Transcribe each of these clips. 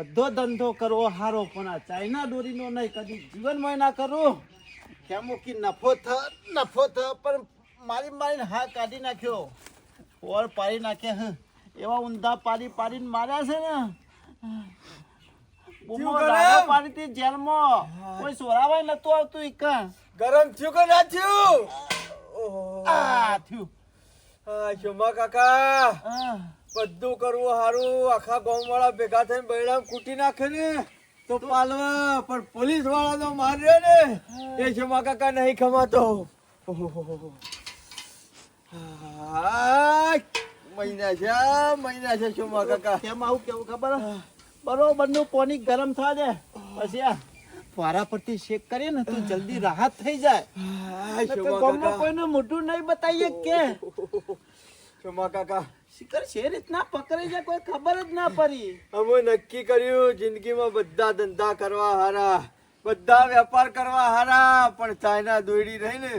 બધો ધંધો કરવો હારો પણ આ ચાઇના દોરીનો નહીં કદી જીવનમાં ના કરું. કેમો કે નફો થ નફો થ પણ મારી મારીને હા કાઢી નાખ્યો. ઓર પાડી નાખ્યા હ. એવા ઊંધા પાડી પાડીને માર્યા છે ને. પાડી હતી જેલમાં. કોઈ સોરાવાય નતું આવતું ઈકા ગરમ થયું કે ના થયું? ઓહો. આ થયું. હા શોમા કાકા. બધું કરવું સારું આખા ગામ વાળા ભેગા થઈને બૈરામ કૂટી નાખે ને તો પાલવા. પણ પોલીસવાળા તો માર્યો ને એ જમા કાકા નહીં ખમાતો. મહિના છે મહિના છે શોમા કાકા. કેમ આવું કેવું ખબર? બરોબરનું પાણી ગરમ થવા દે. પછી આ ફારા પરથી શેક કરીએ ને તો જલ્દી રાહત થઈ જાય. કોઈને મોઢું નહીં બતાવીએ કે? શોમા કાકા. શિખર છે રીતના પકડી છે કોઈ ખબર જ ના પડી. અમે નક્કી કર્યું જિંદગીમાં બધા ધંધા કરવા હારા બધા વેપાર કરવા હારા પણ ચાઇના દોડી રહી ને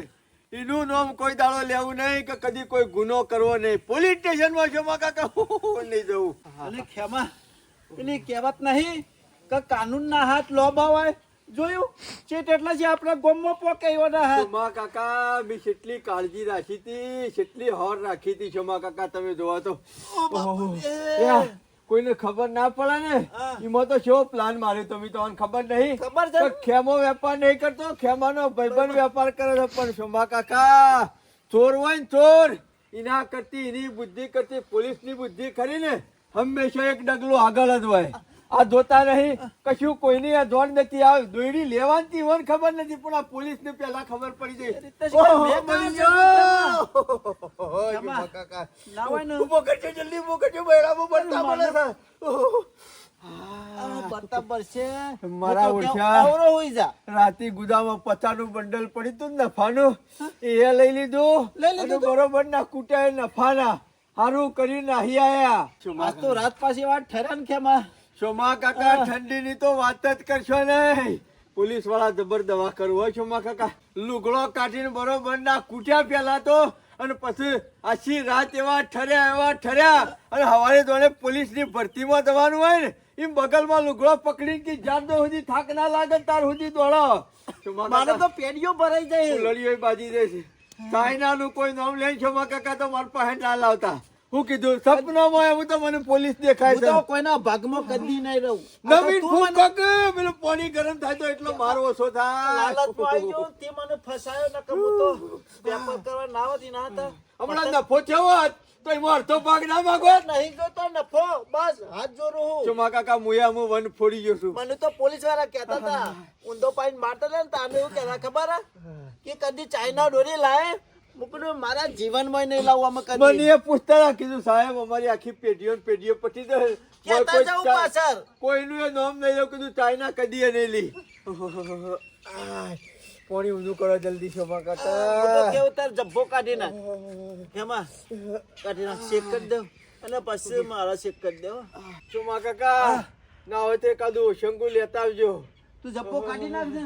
એનું નામ કોઈ દાડો લેવું નહીં કે કદી કોઈ ગુનો કરવો નહીં. પોલીસ સ્ટેશનમાં શોમા કાકા. નહીં જવું. અને ખેમા પેલી કહેવત નહીં કે કાનૂનના હાથ લોભાવાય જોયું? ચેટ એટલે છે આપણા ગામમાં પોકે એવાના હા શોમા કાકા મેં કેટલી કાળજી રાખી હતી કેટલી હોર રાખી હતી શોમા કાકા તમે જોવા તો. કોઈને ખબર ના પડે ને. એમાં તો શો પ્લાન માર્યો તમે તો ખબર નહીં? ખબર છે. ખેમો વેપાર નહીં કરતો ખેમાનો ભાઈબંધ વેપાર કરે છે. પણ શોભા કાકા ચોર હોય ને ચોર એના કરતી એની બુદ્ધિ કરતી પોલીસની બુદ્ધિ ખરી ને હંમેશા એક ડગલું આગળ જ હોય. આ જોતા નહીં કશું કોઈની આ જોડ નથી આવે. દોયડી લેવાની હોય ખબર નથી પણ આ પોલીસ ને પેલા ખબર પડી જાય. કરજો, જલ્દી કરજો, બૈરામો બનતા છે. જા રાતે ગુદામાં પચાનું બંડલ પડી તું ને નફાનું. એ લઈ લીધું. લઈ લીધું બરોબર ના કૂટ્યા નફાના. સારું કરી નાહી આયા. તો રાત પાછી વાત ઠરે ને ખેમા. સોમા કાકા ઠંડીની તો વાત જ કરશો નહીં. પોલીસવાળા જબર દવા કરવો હોય સોમા કાકા. લુગડો કાઢીને બરોબર ના કૂટ્યા પેલા તો અને પછી આછી રાત એવા ઠર્યા એવા ઠર્યા અને હવારે દોડે પોલીસની ભરતીમાં જવાનું હોય ને એમ બગલમાં લુગડો પકડીને કે જ્યાં તો સુધી થાક ના લાગે તાર સુધી દોડો. મારે તો પેડીઓ ભરાઈ જાય. લડીઓ બાજી જાય છે. ચાઇનાનું કોઈ નામ લઈને છોમા કાકા તો મારા પાસે ના લાવતા. હું કીધું સપનામાં હું તો મને પોલીસ દેખાય છે તો કોઈના ભાગમાં કદી નહીં રહું. નવીન ફૂક કાકા, પાણી ગરમ થાય તો એટલો મારો ઓછો થાય. લાલચમાં આવી ગયો તે મને ફસાયો ન કે તો વેપાર કરવા ના ના હતા. હમણાં નફો થયો હોત તો એમાં અડધો ભાગ ના માંગો નહીં ગયો તો નફો. બસ હાથ જોડું હું. ચુમા કાકા મુયા હું વન ફોડી ગયો છું. મને તો પોલીસવાળા કહેતા હતા ઊંધો પાઈન મારતા હતા ને તાને એવું કહેતા ખબર હે? કે કદી ચાઇના ડોરી લાય. મુકડું મારા જીવનમાં નહીં લાવવામાં મને એ પૂછતા કીધું સાહેબ અમારી આખી પેઢીઓ ને પેઢીઓ પટી દે. ચા- પાછળ. કોઈનું એ નામ નહીં લો કીધું ચાઇના કદી નહીં લી. પાણી ઊંધું કરો જલ્દી શોભા કાકા કેવું તાર? જબ્બો કાઢી નાખ. એમાં કાઢી નાખ શેક કરી દઉં. અને પછી મારા શેક કરી દઉં. શોમા કાકા ના હોય તો એકાદું શંકુ લેતા આવજો. તું જબ્બો કાઢી નાખ ને.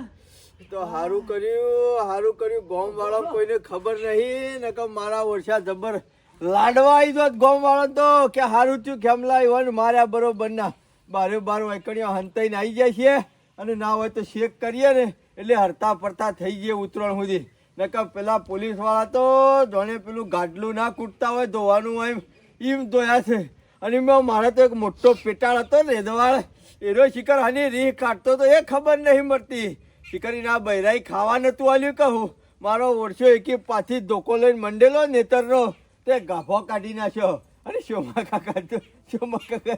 તો હારું કર્યું હારું કર્યું. ગોમ વાળો કોઈને ખબર નહીં, નકર મારા વર્ષા જબર લાડવા આવી જોત ગોમ વાળો તો, કે હારું થયું ખેમલા આવ્યો ને માર્યા બરોબર ના. બારે બાર વાકડીઓ હંતાઈને આવી જાય છે, અને ના હોય તો શેક કરીએ ને, એટલે હરતા ફરતા થઈ ગયે ઉતરણ સુધી નકર પેલા પોલીસવાળા તો જોણે પેલું ગાડલું ના કૂટતા હોય, ધોવાનું હોય એમ ધોયા છે. અને એમાં મારે તો એક મોટો પેટાળ હતો ને રેદવાળ એનો શિકાર હની રીહ કાઢતો તો એ ખબર નહીં મળતી. શિકારી ના બૈરાઈ ખાવા નતું આલ્યું કહું. મારો ઓરછો એકી પાછી ધોકો લઈને મંડેલો નેતરનો. તે ગાભો કાઢી નાખ્યો. અને શોમા કાકા તો શોમા કાકા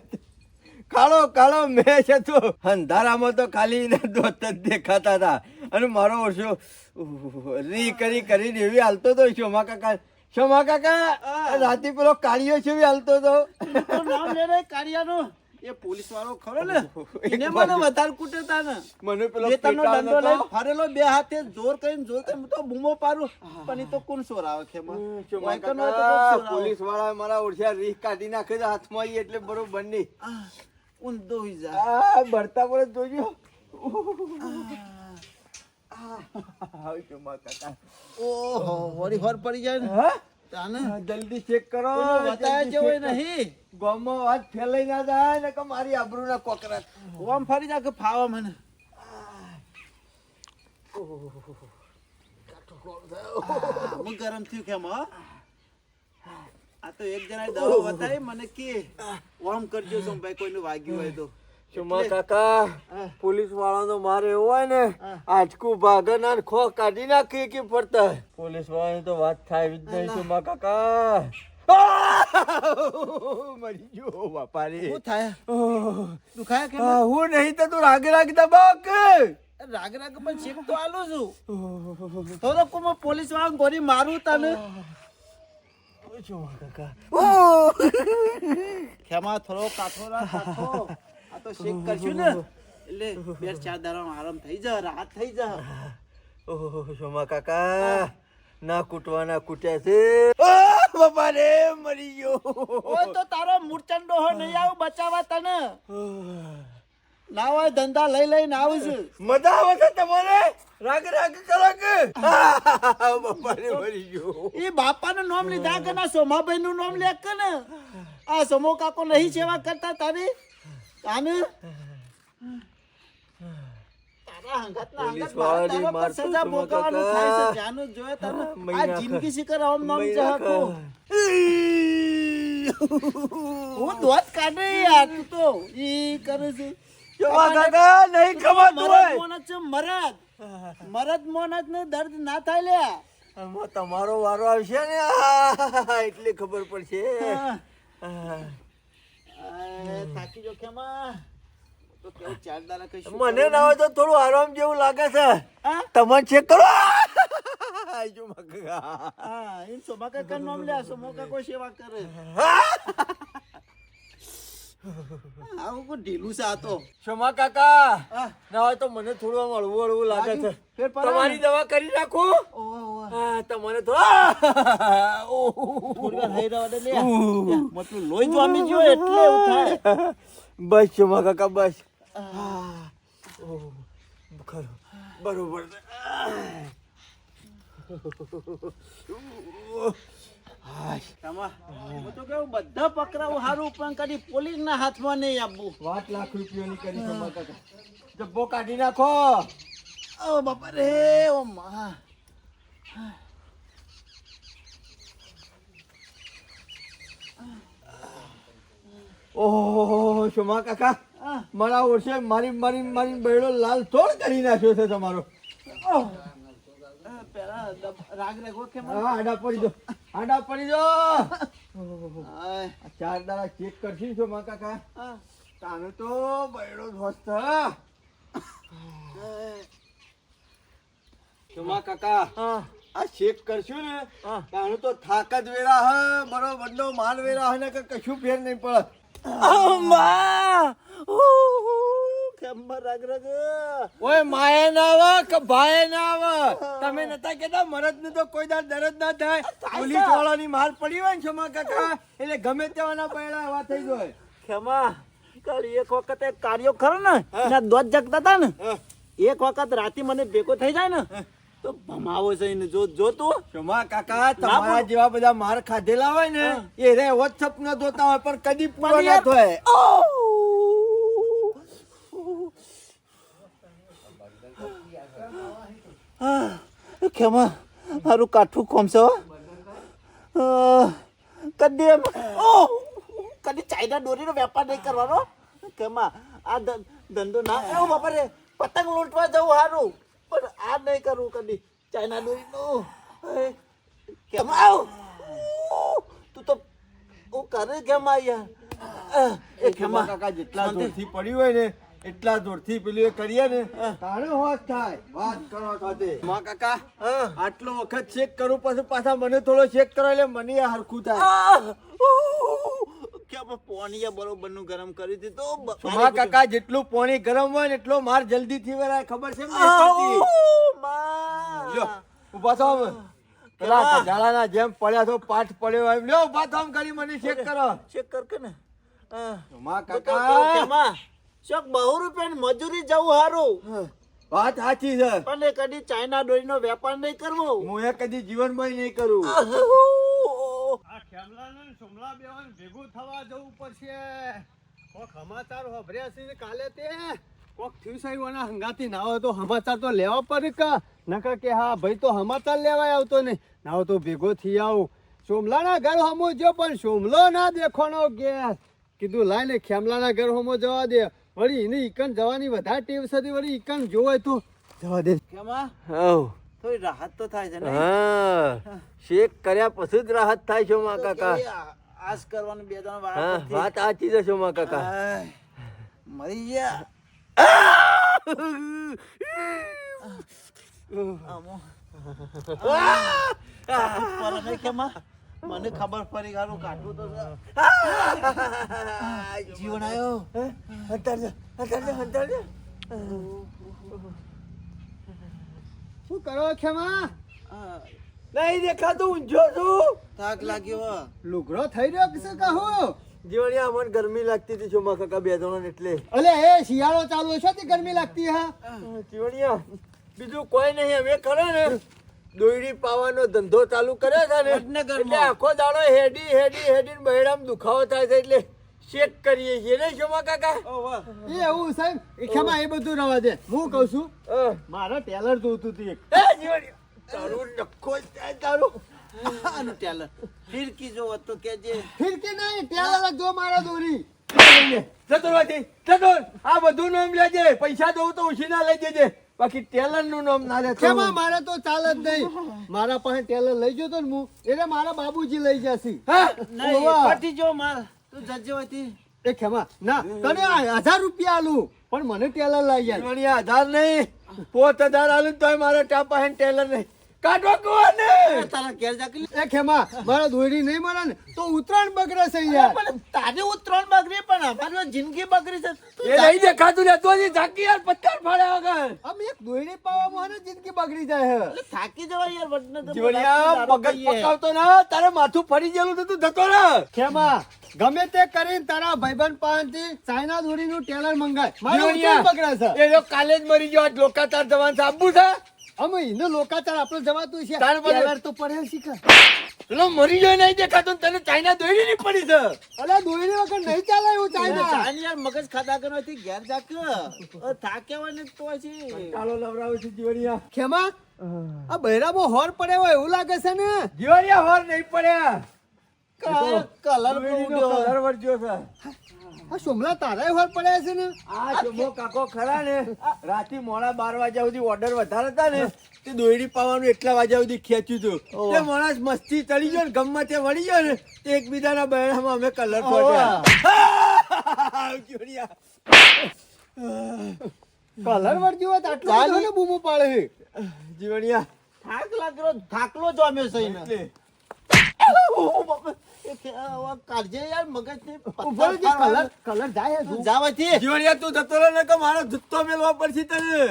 કાળો કાળો મેં છે તો અંધારામાં તો ખાલી એના દોત જ દેખાતા હતા. અને મારો ઓરછો રી કરી કરીને એવી હાલતો તો શોમા કાકા શોમા કાકા રાતે પેલો કાળિયો છે એવી હાલતો તો તો નામ લે એ પોલીસ વાળો ખરો ને એને મને વધારે કૂટતા ને મને પેલો પેટાનો દંડો લઈ ફરેલો બે હાથે જોર કરીને જોર કરીને તો બૂમો પારું પણ એ તો કોણ સોર આવે છે? પોલીસવાળા મારા ઓળખ્યા રીહ કાઢી નાખે હાથમાં એટલે બરોબર નહીં ઊંધો હોઈ જાય આ ભરતા પડે જોજો ઓહો વળી હોર પડી જાય ને હા? જલ્દી ચેક કરો. નહીં. વાત ફેલાઈ ના જાય ને કે મારી ફરી કે ફાવા મને. હું ગરમ થયું કેમ આ તો એક જણા દવા બતાવી મને કે ઓમ કરજો છો ભાઈ કોઈનું વાગ્યું હોય તો. સુમા કાકા? હા. પોલીસ વાળાનો માર એવો હોય ને હા. આટકું ભાગન અને ખો કાઢી નાખી કે પડતા પોલીસ વાળાની તો વાત થાય જ નહીં સુમા કાકા? મરી ગયો બાપારી. શું થાય? દુખાય કે હું નહીં તો તું રાગે રાગે દબાવ કે રાગ રાગ પણ ચેક તો આલું છું. થોડો કોમાં પોલીસવાળા ગોરી મારું તને. કાકા? ખેમા થોડો કાઠો રાખ કાઠો. આ તો શેક કરશું ને. એટલે બે ચાર દાડા આરામ થઈ જા રાહત થઈ જા. ઓહો સોમા કાકા ના કૂટવાના કૂટ્યા છે. બાપા રે મરી ગયો. ઓ તો તારો મૂર્ચંડો હો નહીં આવ બચાવવા તને. ના હોય ધંધા લઈ લઈને આવું છું. મજા આવે છે તમારે? રાગ રાગ કરો કે બાપા રે મરી ગયો. એ બાપાનું નામ લીધા કે ના? સોમાભાઈ નું નામ લે કે ને? આ સોમો કાકો નહીં સેવા કરતા તારી? આને તારા હંગાત મારા પર સજા ભોગવવાનું થાય છે. જાનું જોયે તને આ જિંદગી શિખર આમ નામ મહિના જહકો હું દોત કાઢે યાર તું તો. ઈ કરે છે. સોમા કાકા નહીં હોય છે મરદ. મરદ મોનત ને દર્દ ના થાય લ્યા તમારો વારો આવશે ને? એટલે ખબર પડશે. થાકી જો મને ના હોય તો થોડું આરામ જેવું લાગે છે. તમે ચેક કરો. જો કાકા હા એમ સોમા કન નામ લે સોમા કોઈ સેવા કરે. આવું કોઈ ઢીલું છે આ તો? ક્ષમા કાકા. ના હોય તો મને થોડું આમ હળવું હળવું લાગે છે. તમારી દવા કરી નાખું. તમને તો લોહી જામી ગયો એટલે થાય. બસ ક્ષમા કાકા બસ. ખરું. બરોબર હું તો કેવું બધા પકડાવું સારું પણ કદી પોલીસ ના હાથમાં નહીં આપવું વાત લાખ રૂપિયાની કરી કાકા જબ્બો કાઢી નાખો. ઓ બાપા રે ઓ માં. ઓહો સોમા કાકા આ, મારા વર્ષે મારી મારી મારી બૈડો લાલ તોડ કરી નાખ્યો છે તમારો. પેલા રાગ રેગો કે હા આડા પડી દો. આડા પડી જો. ચાર દાડા ચેક કરશી સોમા કાકા? તાને તો બૈડો ધોસ્ત આય. કાકા હા, આ ચેક કરશું ને. તાને તો થાક જ વેરા હ. મારો બદલો માલ વેરા હ ને કે કશું ફેર નહીં પડે. અમ્મા! ઉહ, રાગ રાગ. ઓય માયા ના આવે કે ભાઈ ના આવે? તમે નતા કેતા મરદનું તો કોઈ દાડ દરદ ના થાય. પોલીસ વાળાની માર પડી હોય ને સોમા કાકા એટલે ગમે તેવાના પૈડા એવા થઈ જાય. ખેમા, કાલ એક વખત એક કાર્યો ખરો ને એના દોત જગતા હતા ને એક વખત રાતે મને ભેગો થઈ જાય ને તો ભમાવો છે ને જો જો તું કાકા તમારા જેવા બધા માર ખાધેલા હોય ને એ રે વોટ્સઅપ ન જોતા હોય પણ કદી પણ ના થાય ખેમા મારું કાઠું ખોમશે કદી એમ કદી ચાઇના દોરીનો વેપાર નહીં કરવાનો ખેમા આ ધંધો ના એવું બાપા પતંગ લૂંટવા જવું સારું પણ આ નહીં કરવું કદી ચાઇના દોરીનું ખેમા આવ તું તો હું કરે ખેમા યાર એ ખેમા કાકા જેટલા શાંતિ. પડ્યું હોય ને એટલા જોરથી પેલું એ કરીએ ને તારે હોશ થાય. વાત કરો સાથે. માં કાકા આટલો વખત ચેક કરું પછી પાછા મને થોડો ચેક કરો એટલે મને હરખું થાય. કે પોણીએ બરોબરનું ગરમ કરી દીધું બ- કાકા જેટલું પાણી ગરમ હોય ને એટલો માર જલ્દી થી વેરાય. ખબર છે ને. માં. ઊભા પેલા જેમ પડ્યા તો પાઠ પડ્યો એમ. લ્યો ઊભા કરી મને ચેક કરો. ચેક કર કે ને? કે કાકા. માં, શોક બહુ રૂપિયાની મજૂરી જવું હારું. વાત સાચી છે. પણ એ કદી ચાઇના દોરીનો વેપાર નહીં કરવો. હું એ કદી જીવનમાં નહીં કરું. ખેમલાને સોમલા ભેગું થવા જવું પડશે. કોક સમાચાર હોભર્યા છે કાલે તે? કોક થયું છે એના હંગાથી ના હોય તો સમાચાર તો લેવા પડે કા? નકર કે હા ભાઈ તો સમાચાર લેવાય આવતો નહીં. ના હોય તો ભેગો થઈ આવું. સોમલાના ઘર હમો જો પણ સોમલો ના દેખવાનો ગેસ કીધું લાય ને ખેમલાના ઘર હમો જવા દે. વળી એને ઈકન જવાની વધારે ટેવ છે વળી ઈકન જોવાય તો જવા દે કેમાં હવ થોડી રાહત તો થાય છે ને હા શેક કર્યા પછી જ રાહત થાય છે માં કાકા આસ કરવાનું બે ત્રણ વાર વાત આચી જશો છો માં કાકા મરી ગયા આમો. પર કેમાં? મને ખબર પડી ગારું કાઢવું તો જીવન આવ્યો હટાડજો હટાડજો હટાડજો શું કરો ખેમા? નહીં દેખાતું ઊંઝો છું. થાક લાગ્યો લુગડો થઈ રહ્યો કે શું કહું? જીવણિયા મને ગરમી લાગતી હતી છો માં કાકા બે જણા એટલે. અલે એ શિયાળો ચાલુ છે તે ગરમી લાગતી હા? જીવણિયા બીજું કોઈ નહીં અમે કરે ને. દોયડી પાવાનો ધંધો ચાલુ કર્યો છે ને. એટલે આખો દાડો હેડી હેડી હેડી બહેરામ દુખાવો થાય છે એટલે શેક કરીએ છીએ. ને શોમા કાકા? ઓ વાહ. એ એવું સાહેબ એ ખેમા એ બધું રવા દે. હું કહું છું મારા મારે ટેલર જોતું હતું એક. તારું નખો તારું. આનું ટેલર. ફિરકી જો તો કેજે ફિરકી નહીં ટેલર જો મારા દોરી. જતો જતો આ બધું નામ લેજે. પૈસા દઉં તો ઉછીના લઈ જજે. બાકી ટેલરનું નામ ના લેતો ખેમા મારે તો ચાલ જ નહીં. મારા પાસે ટેલર લઈ જતો ને હું એટલે મારા બાબુજી લઈ જશે. હા. પટી જો માર. તું જજે હતી એ ખેમા ના તને આ હજાર રૂપિયા આલું પણ મને ટેલર લઈ જાય. હજાર નહીં. પોત હજાર આલું તોય મારા ટાપા પાસે ટેલર નહીં. કાઢો કોને તારા ઘેર જાકી એ ખેમા મારા દોરી નહીં મળે ને તો ઉત્તરાયણ બગડે છે યાર પણ તારે ઉત્તરાયણ બગડી પણ અમારી જિંદગી બગડી છે. એ નહીં દેખાતું ને તો હજી ઝાંકી યાર પથ્થર ફાડ્યા વગર. આમ એક દોરી પાવામાં ને જિંદગી બગડી જાય એટલે થાકી જવાય યાર વડને જીવણિયા દારૂ પકાવતો ના તારે માથું ફરી ગયેલું તો તું જતો રહે. ખેમા ગમે તે કરીને તારા ભાઈબંધ પાસેથી ચાઇના દોરીનું ટેલર મંગાય. મારું બગડે છે. એ લોકો કાલે જ મરી ગયો આજ લોકાતાર જવાન સાબુ છે? અમે એને લોકાચાર આપણે જવાતું છે. તાર બધું- ટેલર તો પડે શીખ પેલો મરી ગયો નહીં દેખાતો તો તને ચાઇના દોરી નહીં પડી છે. અલે દોરી વગર નહીં ચાલે એવું ચાઇના. ચાલ યાર મગજ ખાધા કરવાથી ઘેર જાક થાક્યા હોય ને તો છે ચાલો લવરાવું છું જીવણિયા ખેમા આ બૈરામાં હોર પડ્યો હોય એવું લાગે છે ને? જીવણિયા હોર નહીં પડ્યા. કલર કલર વળગ્યો છે. આ સોમલા તારાય હોર પડ્યા છે ને? આ શોભો કાકો ખરા ને. રાતે મોડા બાર વાગ્યા સુધી ઓર્ડર વધારે હતા ને. તે દોયડી પાવાનું એટલા વાગ્યા સુધી ખેંચ્યું હતું તે માણસ મસ્તી ચડી ગયો ને ગમમાં તે વળી ગયો ને તે એકબીજાના બહેરામાં અમે કલર કલર વળગ્યો હોય આટલો બૂમો પાડે. છે જીવણિયા. થાક લાગ્યો થાકલો જ અમે સહી ને એટલે. તું જતો રહે ને કે મારો જુત્તો મેલવા પડશે તને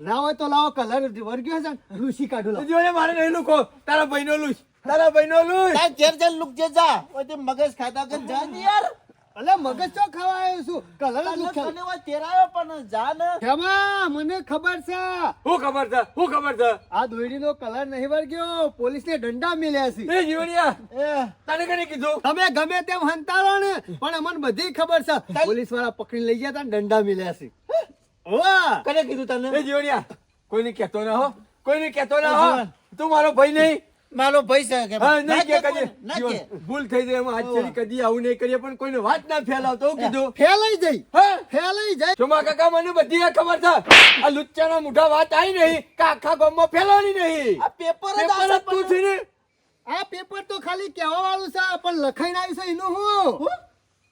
ના તો લાવો કલર વર્ગ્યો છે લૂસી મારે નહીં તારા ભાઈનો લૂસ તારા ભાઈનો લૂસ તાર જેર જે જા ઓય મગજ ખાતા કે જા યાર અલે મગજ તો ખવાયો છું? કલર જ તને. તેરાયો પણ જાન. ને મને ખબર છે. હું ખબર છે? હું ખબર છે? આ દોયડીનો કલર નહીં વર્ગ્યો પોલીસને દંડા મળ્યા છે. એ જીવણિયા એ. તને કને કીધું? તમે ગમે તેમ હંતાડો ને પણ અમને બધી ખબર છે. પોલીસવાળા પકડી લઈ ગયા તા ડંડા દંડા મિલ્યા છે. ઓવા. કને કીધું તને? એ જીવણિયા કોઈને કહેતો ના હો. કોઈને કહેતો ના હો. તું મારો ભાઈ નહીં. મારો ભાઈ છે કે હા નહીં કે કદી. ભૂલ થઈ જાય એમાં. આજ કદી આવું નહીં કરીએ પણ કોઈને વાત ના ફેલાવતો હું કીધું. ફેલાઈ જાય. હા. ફેલાઈ જાય. ચોમા કાકા મને બધી આ ખબર છે. આ લુચ્ચાના મુઠા વાત આવી નહીં કે આખા ગામમાં ફેલાવાની નહીં. આ પેપર જ આ તું છે ને. આ પેપર તો ખાલી કહેવા વાળું છે પણ લખાઈને આવ્યું છે એનું હું?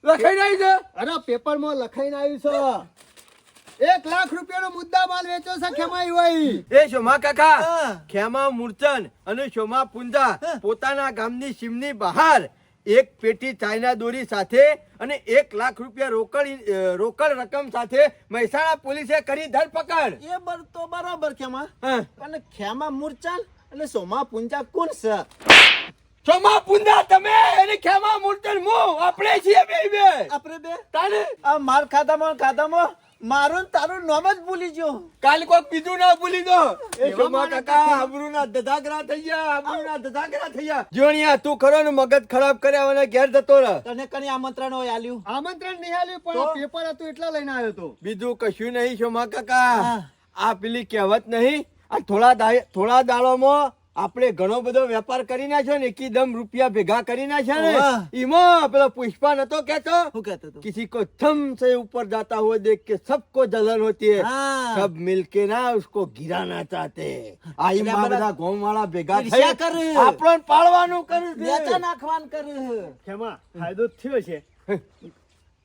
લખાઈ આવ્યું છે? અરે પેપરમાં લખાઈને આવ્યું છે. એક લાખ રૂપિયાનો મુદ્દા માલ વેચો છે ખેમાઈ હોય. એ શોમા કાકા ખેમા મૂર્ચન અને શોમા પુંજા પોતાના ગામની સીમની બહાર એક પેટી ચાઇના દોરી સાથે અને એક લાખ રૂપિયા રોકડ રોકડ રકમ સાથે મહેસાણા પોલીસે કરી ધરપકડ. એ બર તો બરાબર ખેમા. હા. અને ખેમા મૂર્ચન અને સોમા પુંજા કોણ છે? સોમા પુંજા તમે અને ખેમા મૂર્છન મુ આપણે છીએ બે બે. આપણે બે? તાને આ માર ખાધામાં ખાધામાં? મારું તારું નામ જ ભૂલી ગયો. કાલ કોઈ બીજું ના ભૂલી દો એ શોમા કાકા આબરૂના દધાગરા થઈ ગયા આબરૂના દધાગરા થઈ ગયા જોણિયા તું ખરો ને મગજ ખરાબ કર્યા અને ઘેર જતો રહ. તને કની આમંત્રણ હોય આલ્યું? આમંત્રણ નહીં આલ્યું પણ આ પેપર હતું એટલા લઈને આવ્યો તો બીજું કશું નહીં શોમા કાકા. આ પેલી કહેવત નહીં. આ થોડા થોડા દાડોમાં આપણે ઘણો બધો વેપાર કરી નાખ્યો ને એકી રૂપિયા ભેગા કરી નાખ્યા ને એમાં પેલો પુષ્પા નતો કેતો શું કેતો કિસી કો થમ સે ઉપર જાતા હુआ દેખ કે સબકો જલન હોતી હે. સબ મિલકે ના ઉસકો ગિરાના ચાહતે. આ એમાં બધા ગોમ વાળા ભેગા થઈ આપણો પાળવાનું કર્યું વેચા નાખવાનું કર્યું ખેમા ફાયદો થયો છે.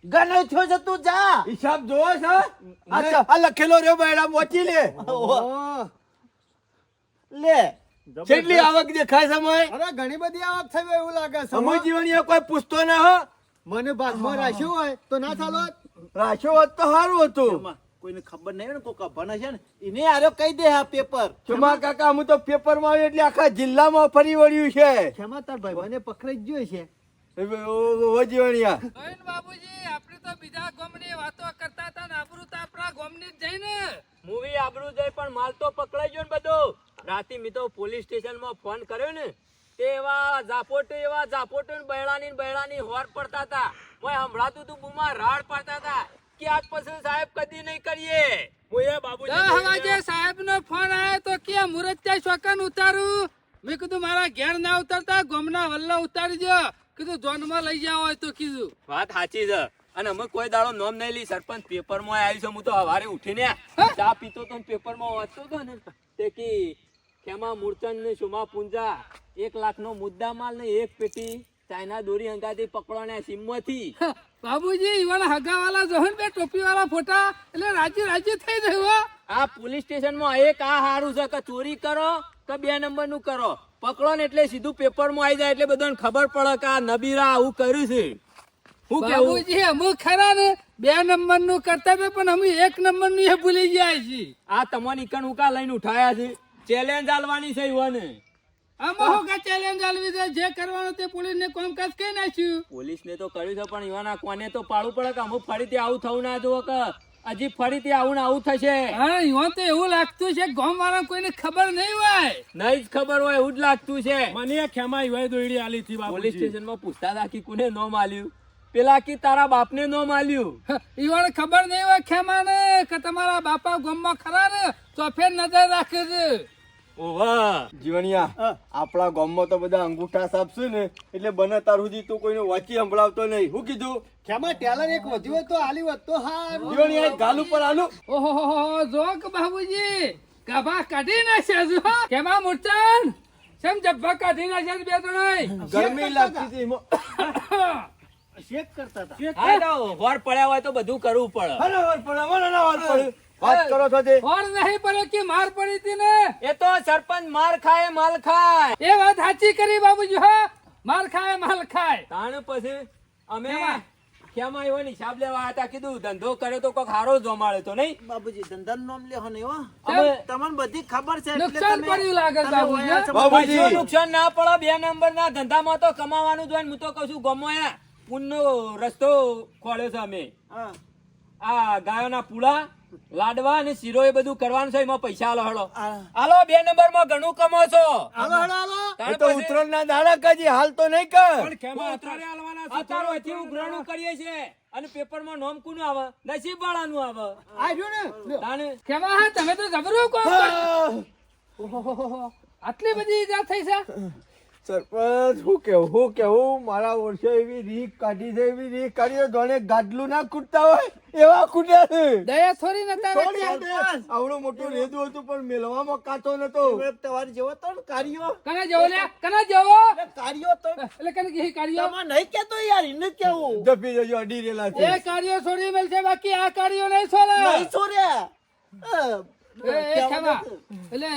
ગણો છો છે તું જા. હિસાબ જોવો છે? આ લખેલો રહ્યો બેડા મોચી લે. લે. કેટલી આવક દેખાય છે મોય? અરે ઘણી બધી આવક થઈ એવું લાગે છે સમૂહ જીવનીય કોઈ પૂછતો ના હો મને ભાગમાં રાખ્યું હોય તો ના ચાલો રાખ્યો હોત તો સારું હતું. કોઈને ખબર નહીં ને કોક ભણે છે ને એને આરો કહી દે આ પેપર ચુમા કાકા હું તો પેપરમાં એટલે આખા જિલ્લામાં ફરી વળ્યું છે. ક્ષમા તાર ભાઈ મને પકડાઈ જ ગયો છે. ઓ જીવણિયા. બાબુજી આપણે તો બીજા ગોમની વાતો કરતા હતા ને આબરૂ તો આપણા ગોમની જ જઈને. મૂવી આબરૂ જાય પણ માલ તો પકડાઈ ગયો ને બધો. રાતે મેં તો પોલીસ સ્ટેશનમાં ફોન કર્યો ને તે એવા ઝાપોટો એવા ઝાપોટો બૈડાની બૈડાની હોર પડતા હતા. મોય સંભળાતું તું બુમા રાડ પડતા હતા. કે આજ પછી સાહેબ કદી નહીં કરીએ. મોય બાબુજી સાહેબ નો ફોન આવ્યો તો કે મુરત ત્યાં શોકન ઉતારું? મેં કીધું મારા ઘેર ના ઉતારતા ગોમના વલ્લા ઉતારી દો કીધું જોનમાં લઈ જાવ હોય તો કીધું. વાત સાચી છે. અને અમે કોઈ દાડો નોમ નહીં લી સરપંચ પેપરમાં આવ્યું છે હું તો સવારે ઉઠીને ચા પીતો તો પેપરમાં વાંચતો હતો ને. તે કી ખેમા મૂર્છન ને સુમા પુંજા એક લાખનો મુદ્દા માલ ને એક પેટી ચાઇના દોરી હંગાથી પકડવાના સિમમાંથી. બાબુજી ઈવાના હગાવાલા જોહન બે ટોપી વાળા ફોટા એટલે રાજી રાજી થઈ જાય આ પોલીસ સ્ટેશનમાં એક આ હારું છે કે ચોરી કરો કે બે નંબરનું કરો. પકડો ને એટલે સીધું પેપરમાં આવી જાય એટલે બધાને ખબર પડે કે આ નબીરા આવું કર્યું છે. હું કેવું? છે અમુક ખરા ને બે નંબરનું કરતા પણ અમે એક નંબરનું એ ભૂલી ગયા છીએ. આ તમારી કણ ઉકા લઈને ઉઠાયા છે? ચેલેન્જ આલવાની છે યુવાને. આમાં હું કા ચેલેન્જ આલવી છે? જે કરવાનું તે પોલીસ ને કામકાજ કઈ નાખ્યું. પોલીસને તો કર્યું છે પણ યુવાના કોને તો પાડવું પડે કે અમુક ફરીથી આવું થવું ના જોવો કે હજી ફરીથી આવું ને આવું થશે? હા ઈવન તો એવું લાગતું છે ગામ વાળા કોઈને ખબર નહીં હોય. નહીં જ ખબર હોય એવું જ લાગતું છે. મને ખેમા યુવાએ દોડી આલી હતી પોલીસ સ્ટેશનમાં પૂછતા હતા કે કોને નો માલ્યું પેલા કી તારા બાપને નો માલ્યું ઈવન ખબર નહીં હોય ખેમાને કે તમારા બાપા ગામમાં ખરા ને ચોફેર નજર રાખે છે. ઓવા જીવણિયા આપણા ગામમાં તો બધા અંગૂઠા સાપશે ને એટલે બને તાર સુધી તું કોઈને વાંચી સંભળાવતો નહીં. હું કીધું? ખેમા ટેલર એક વધ્યો હોય તો આલી વધતો તો હારું. જીવણિયા ગાલ ઉપર આલું ઓહો જો કે બાબુજી કભા કાઢી નાખ્યા છો કેમાં મૂર્છન કેમ જબ્બા કાઢી નાખ્યા છે બે ત્રણ ગરમી લાગતી હતી શેક કરતા હતા. હા તો હોર પડ્યા હોય તો બધું કરવું પડે. હલો, વર પડે, મને ના વર પડે. વાત કરો છો તે ઓર નહીં પડ્યો કે માર પડી હતી ને? એ તો સરપંચ માર ખાય માલ ખાય. એ વાત સાચી કરી બાબુજી હા. માર ખાય માલ ખાય. તાણ પછી અમે કેમાં? આવ્યો ને હિસાબ લેવા હતા કીધું ધંધો કર્યો તો કોક હારો જમાડ્યો તો નહીં? બાબુજી ધંધા નામ લેહો ને હો તમને બધી ખબર છે નુકસાન પડ્યું લાગે બાબુજી, બાબુજી. નુકસાન ના પડે બે નંબર ના ધંધામાં તો કમાવાનું જોઈને હું તો કહું છું ગમો પુનનો રસ્તો ખોલ્યો છે અમે. હા. આ ગાયોના પૂળા લાડવા અને શીરો એ બધું કરવાનું છે એમાં પૈસા આલો હળો હાલો બે નંબરમાં ઘણું કમો છો. હાલો હાલો હાલો. તો પછી- ઉતરણના દાડા કાજી હાલ તો નહીં કર. પણ ખેમા અત્યારે હાલવાના છે અત્યારે અહીંથી ઉઘરાણું કરીએ છીએ અને પેપરમાં નોમ કોનું આવે? નસીબ વાળાનું આવે. આવ્યું ને. તાણે કેમાં હા તમે તો ગભરો કોમ આટલી બધી ઈજા થઈ છે? સરપંચ હું કેવું હું કેવું? મારા વર્ષે એવી રીક કાઢી છે એવી રીક કાઢી છે જોણે ગાડલું ના કૂટતા હોય એવા કૂટ્યા છે. દયા થોડી નતા. આવડું. મોટું રેદું હતું પણ મેલવામાં કાચો નતો. હવે તમારે જેવો તો ને કાર્યો. કને જેવો ને કને જેવો? એટલે કાર્યો તો એટલે કને કે કાર્યો? માં નહીં કેતો યાર એને કેવું? જપી જજો અડી રેલા છે. એ કાર્યો છોડી મળશે બાકી આ કાર્યો નહીં છોડે. નહીં છોડે. એ, એ કહેવાનું એટલે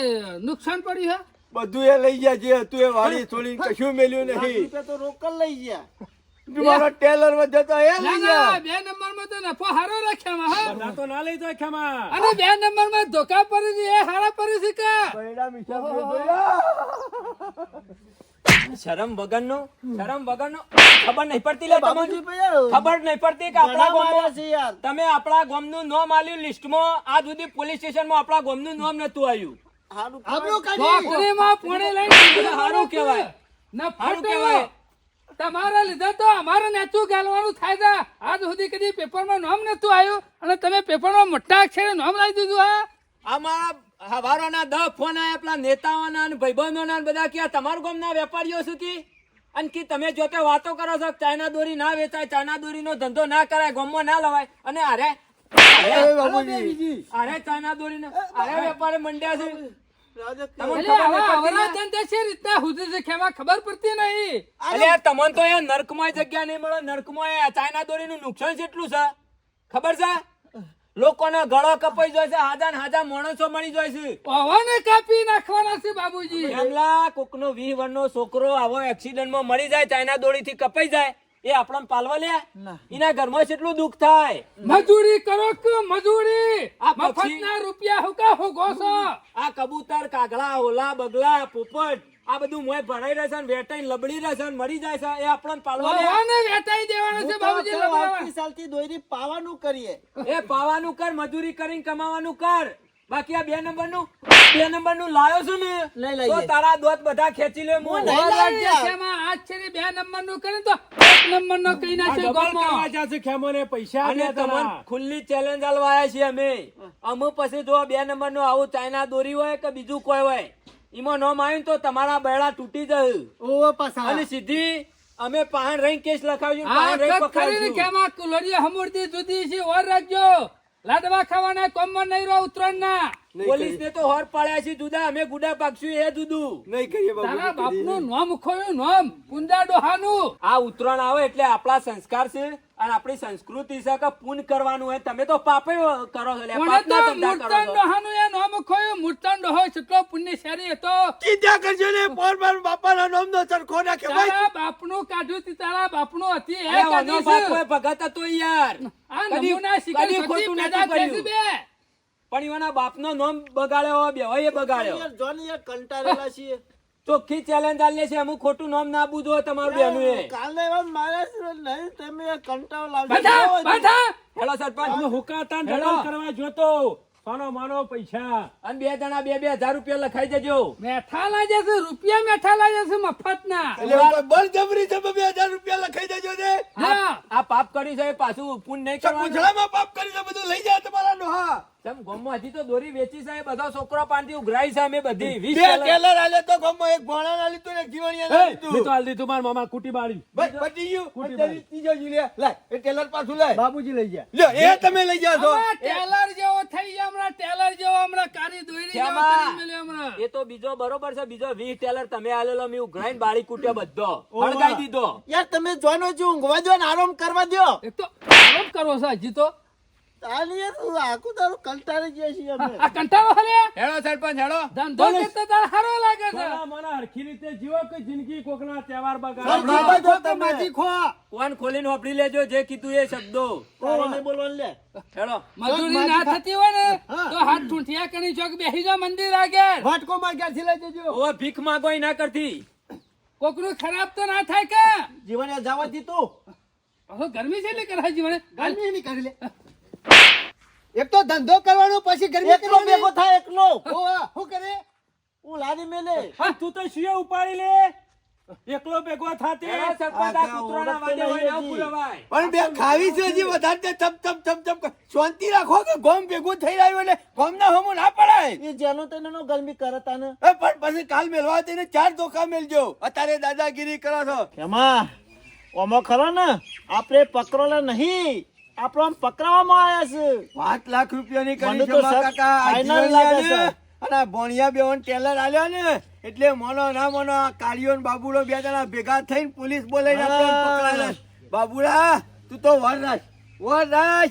નુકસાન પડ્યું હે? બધું એ લઈ ગયા જે હતું એ વાળી છોડી કશું મેલ્યું નહીં તો રોકડ લઈ ગયા. મારો ટેલરમાં જતો એ લઈ ગયા. બે નંબરમાં તો નફો હારો રાખ્યા હા. બધા તો ના લઈ જાય ખેમા. અને બે નંબરમાં ધોકા પડી છે એ હારા પડી છે કે? પૈડા મીઠા પીએ જોયા? શરમ વગરનો શરમ વગરનો ખબર નહીં પડતી લે તમને. ખબર નહીં પડતી કે આપણા ગામનું ગામમાં છે યાર. તમે આપણા ગામનું નામ આલ્યું લિસ્ટમાં આજ સુધી પોલીસ સ્ટેશનમાં આપણા ગામનું નામ નતું આવ્યું હારું. ન. તમારા લીધે તો અમારે નેચું ગાલવાનું થાય છે. આજ સુધી કદી પેપરમાં નામ નતું આવ્યું અને તમે પેપરમાં મોટા અક્ષરે નામ લાવી દીધું આ અમારા હવારોના દસ ફોન આયા પેલા નેતાઓના અને ભાઈબંધોના બધા કે તમારું ગામના વેપારીઓ સુધી કી? અને કે તમે જોતે વાતો કરો છો ચાઇના દોરી ના વેચાય ચાઇના દોરીનો ધંધો ના કરાય ગામમાં ના લવાય. અને અરે અરે ચાઇના દોરીને અરે વેપારી મંડ્યા છે. ખબર પડતી નહીં. અલ્યા તમને તો એ નર્કમાં જગ્યા નહીં મળે નર્કમાં ચાઇના દોરીનું નુકસાન કેટલું છે. ખબર છે? લોકોનો ગળો કપાઈ જાય છે હાજા ને હાજા માણસો મળી જાય છે. પવને કાપી નાખવાના છે બાબુજી. એમલા કોકનો વીસ વર્ષનો છોકરો આવો એક્સિડન્ટમાં મળી જાય ચાઇના દોરીથી કપાઈ જાય. એ આપણને પાલવા લે? એના ઘરમાં કેટલું દુઃખ થાય. મજૂરી કરો કે મજૂરી? આ મફતના રૂપિયા હુકા હુગો છો? આ કબૂતર કાગડા ઓલા બગલા પોપટ આ બધું મોય ભરાઈ રહેશે ને વેટાઈ લબડી રહેશે ને મરી જાય છે. એ આપણને પાલવા લે? પવને વેટાઈ દેવાનું છે બાબુજી તો સાલથી દોરી પાવાનું કરીએ. એ પાવાનું કર મજૂરી કરીને કમાવાનું કર. બાકી આ બે નંબરનું બે નંબરનું લાયો છું ને લઈ. તો તારા દોત બધા ખેંચી લે હું નહીં કરે તો એક. જશે પૈસા અને તમને ખુલ્લી ચેલેન્જ આલવા આવ્યા છીએ અમે. અમુ પછી જો બે નંબરનું આવું ચાઇના દોરી હોય કે બીજું કોઈ હોય એમાં નોમ આવ્યું તો તમારા બેડા તૂટી જાય. પાછા. અને સીધી અમે પાહણ રહી કેસ લખાવ્યું આ પાહણ રહી પકડાવ્યું કેમાં કુલરી હમુરતી જુદી છે? ઓર રાખજો. લાડવા ખાવાના કોમમાં નહીં રહો ઉતરણના પોલીસ ને તો હોર પાડ્યા છે જુદા અમે ગુડા પાકશું એ જુદું. નહીં કરીએ તારા બાબુજી બાપનું નોમ ખોયું નોમ. કુંદા ડોહાનું. આ ઉત્તરાયણ આવે એટલે આપણા સંસ્કાર છે. અને આપણી સંસ્કૃતિ છે કે પૂન કરવાનું હોય તમે તો પાપે કરો છો લે, તો મૂર્તન છો. એ નામ ખોયું મૂર્તન ડોહો કેટલો પુણ્ય શેરી હતો. કીધા કરજો ને પોર પર બાપાના નામનો સરખો નાખે ભાઈ. તારા બાપનું કાઢ્યું તી તારા બાપનું હતી એ કાઢ્યું બાપ ભગત હતો યાર. આ નમૂના શીખી ખોટું નથી કર્યું. બે. પણ એના બાપનો નામ બગાડ્યો બે હોય એ બગાડ્યો. યાર જોની યાર કંટાળેલા છીએ. ચોખ્ખી ચેલેન્જ આલે છે? અમુક ખોટું નામ ના બુજો તમારું બેનું એ. કાલે માર્યા નહીં તમે કંટાળો લાવજો. હેલો સરપંચ. હું હુકાતા હેલો. કરવા જોતો સોનો માનો પૈસા. અને બે જણા બે બે હજાર રૂપિયા લખાઈ દેજો. મેઠા લાગે છે રૂપિયા મેઠા લાગે છે મફતના. ના બળજબરી છે બે હજાર રૂપિયા લખાઈ દેજો ને. હા આ પાપ કરી છે પાછું પૂન નહીં કરવાનું. પૂછડામાં પાપ કરી છે બધું લઈ જાય તમારા ડોહા. તેમ ગામમાં તો દોરી વેચી છે એ બધા છોકરા પાનથી ઉઘરાઈ છે અમે બધી. વીસ બે ટેલર- ટેલર આલે તો ગામમાં એક ભોણા ના લીધું ને જીવણિયા ના એ, મેં તો લીધું દીધું મારા મામા કુટી બાળી. બસ પતી ગયું. કુટી ત્રીજો જી લે. લાય એ ટેલર પાછું લાય. બાબુજી લઈ ગયા. લ્યો એ તમે લઈ જાઓ છો. ટેલર જેવો થઈ ગયા હમણાં ટેલર જેવો હમણાં કારી દોરી જેવો કરી મેલ્યો હમણાં. એ તો બીજો બરોબર છે બીજો વીસ ટેલર તમે આલેલો મેં ઉઘરાઈને બાળી કુટ્યો બધો. હળગાઈ દીધો. યાર તમે જોનો છો ઊંઘવા દો ને આરામ કરવા દો એક તો સાહેબ જીતો છે હજી તો. તાલી તું આખું તારું કંટાળી ગયા છીએ અમે. આ કંટાળો હલે હેડો સરપંચ હેડો ધંધો કરતા તારે સારો લાગે છે. સોના હરખી રીતે જીવો કે જિંદગી કોકના તહેવાર બગાડે? બાબા માજી ખો કોણ ખોલીને વાપરી લેજો જે કીધું એ શબ્દો. તારે બોલવાનું લે. હેડો મજૂરી ના થતી હોય ને તો હાથ ઠૂંઠિયા કરી ચોક બેસી જાઓ મંદિર આગળ વાટકો માં ક્યાંથી લઈ જજો. ઓ ભીખ માંગો ના કરતી. કોકનું ખરાબ તો ના થાય કે? જીવન જવા દીધું ગરમી છે એટલે કરાય જીવન. ગરમી નહીં કરી લે. એક તો ધંધો કરવાનો પછી ગરમી એકલો ભેગો થાય એકલો. શું કરે? હું લાદી મેલે. તું તો શિયો ઉપાડી લે. એકલો ભેગો થાતે. પણ બે ખાવી છે હજી વધારે શાંતિ રાખો કે ગોમ ભેગું થઈ રહ્યું એટલે ગોમ ના હમું ના પડાય. એ જેનો તેનો ગરમી કરતા તાને. પણ પછી કાલ મેળવા તેને ચાર ધોકા મેલજો. અત્યારે દાદાગીરી કરો છો. એમાં ઓમો ખરો ને? આપણે પકડોલા નહીં. આપણો આમ પકડવામાં આવ્યા છે. પાંચ લાખ રૂપિયાની કરી છે કાકા. ફાઇનલ લાગે છે. અને ભણિયા બેવન ટેલર આલ્યો ને. એટલે મોનો ના મોનો કાળીઓ ને બાબુડો બે જણા ભેગા થઈને પોલીસ બોલાવીને આપણને પકડાયા. બાબુડા તું તો વર રાખ વર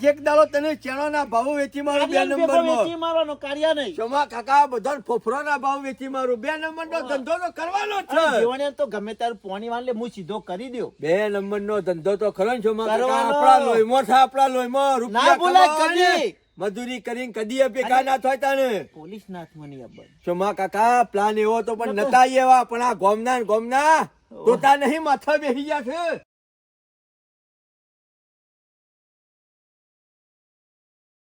એક દાડો તને ચેણો ભાવ વેચી મારું બે નંબર વેચી મારવાનો કાળિયા નહીં. શોમા કાકા બધા ફોફરો ભાવ વેચી મારું. બે નંબર નો ધંધો તો કરવાનો છે. જીવન તો ગમે ત્યારે પોણી હું સીધો કરી દયો બે નંબર નો ધંધો તો ખરો ને શોમા કાકા. આપણા લોહીમાં છે આપણા લોહીમાં. રૂપિયા. કદી. મજૂરી કરીને કદી ભેગા ના થાય તાને. પોલીસ નાથ મની. ચોમા કાકા પ્લાન એવો તો પણ નતા. એવા પણ આ ગોમના ગોમના તોતા નહીં માથા બેસી ગયા છે.